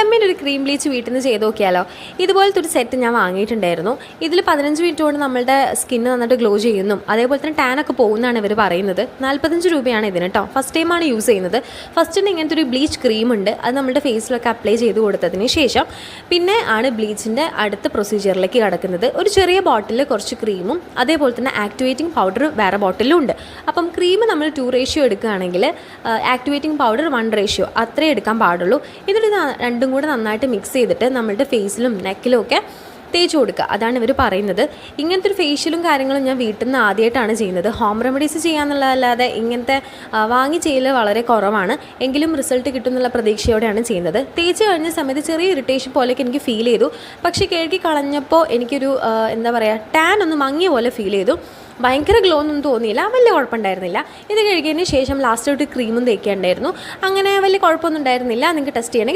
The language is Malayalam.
ഫെമ്മിന്റെ ഒരു ക്രീം ബ്ലീച്ച് വീട്ടിൽ നിന്ന് ചെയ്ത് നോക്കിയാലോ? ഇതുപോലത്തെ ഒരു സെറ്റ് ഞാൻ വാങ്ങിയിട്ടുണ്ടായിരുന്നു. ഇതിൽ പതിനഞ്ച് മിനിറ്റ് കൊണ്ട് നമ്മളുടെ സ്കിന്ന് നന്നായിട്ട് ഗ്ലോ ചെയ്യുന്നു. അതേപോലെ തന്നെ ടാനൊക്കെ പോകുന്നതാണ് ഇവർ പറയുന്നത്. നാൽപ്പത്തഞ്ച് രൂപയാണ് ഇതിന് കേട്ടോ ഫസ്റ്റ് ടൈമാണ് യൂസ് ചെയ്യുന്നത്. ഫസ്റ്റിന് ഇങ്ങനത്തെ ഒരു ബ്ലീച്ച് ക്രീം ഉണ്ട്. അത് നമ്മുടെ ഫേസിലൊക്കെ അപ്ലൈ ചെയ്ത് കൊടുത്തതിന് ശേഷം പിന്നെ ആണ് ബ്ലീച്ചിന്റെ അടുത്ത പ്രൊസീജിയറിലേക്ക് കിടക്കുന്നത്. ഒരു ചെറിയ ബോട്ടിലിൽ കുറച്ച് ക്രീമും അതേപോലെ തന്നെ ആക്ടിവേറ്റിംഗ് പൗഡർ വേറെ ബോട്ടിലും ഉണ്ട്. അപ്പം ക്രീം നമ്മൾ ടു റേഷ്യോ എടുക്കുകയാണെങ്കിൽ ആക്ടിവേറ്റിംഗ് പൗഡർ വൺ റേഷ്യോ അത്രേ എടുക്കാൻ പാടുള്ളൂ. എന്നിട്ട് ഇത് കൂടെ നന്നായിട്ട് മിക്സ് ചെയ്തിട്ട് നമ്മളുടെ ഫേസിലും നെക്കിലും ഒക്കെ തേച്ച് കൊടുക്കുക. അതാണ് ഇവർ പറയുന്നത്. ഇങ്ങനത്തെ ഒരു ഫേഷ്യലും കാര്യങ്ങളും ഞാൻ വീട്ടിൽ നിന്ന് ആദ്യമായിട്ടാണ് ചെയ്യുന്നത്. ഹോം റെമഡീസ് ചെയ്യാന്നുള്ളതല്ലാതെ ഇങ്ങനത്തെ വാങ്ങി ചെയ്യൽ വളരെ കുറവാണ്. എങ്കിലും റിസൾട്ട് കിട്ടും എന്നുള്ള പ്രതീക്ഷയോടെയാണ് ചെയ്യുന്നത്. തേച്ച് കഴിഞ്ഞ സമയത്ത് ചെറിയ ഇറിറ്റേഷൻ പോലെയൊക്കെ എനിക്ക് ഫീൽ ചെയ്തു. പക്ഷേ കേൾക്കി കളഞ്ഞപ്പോൾ എനിക്കൊരു എന്താ പറയുക ടാൻ ഒന്ന് മങ്ങിയ പോലെ ഫീൽ ചെയ്തു. ഭയങ്കര ഗ്ലോ ഒന്നും തോന്നിയില്ല. വലിയ കുഴപ്പമുണ്ടായിരുന്നില്ല. ഇത് കഴുകിയതിന് ശേഷം ലാസ്റ്റ് ഒരു ക്രീമും തേക്കേണ്ടായിരുന്നു. അങ്ങനെ വലിയ കുഴപ്പമൊന്നും ഉണ്ടായിരുന്നില്ല. നിങ്ങൾക്ക് ടെസ്റ്റ് ചെയ്യണമെങ്കിൽ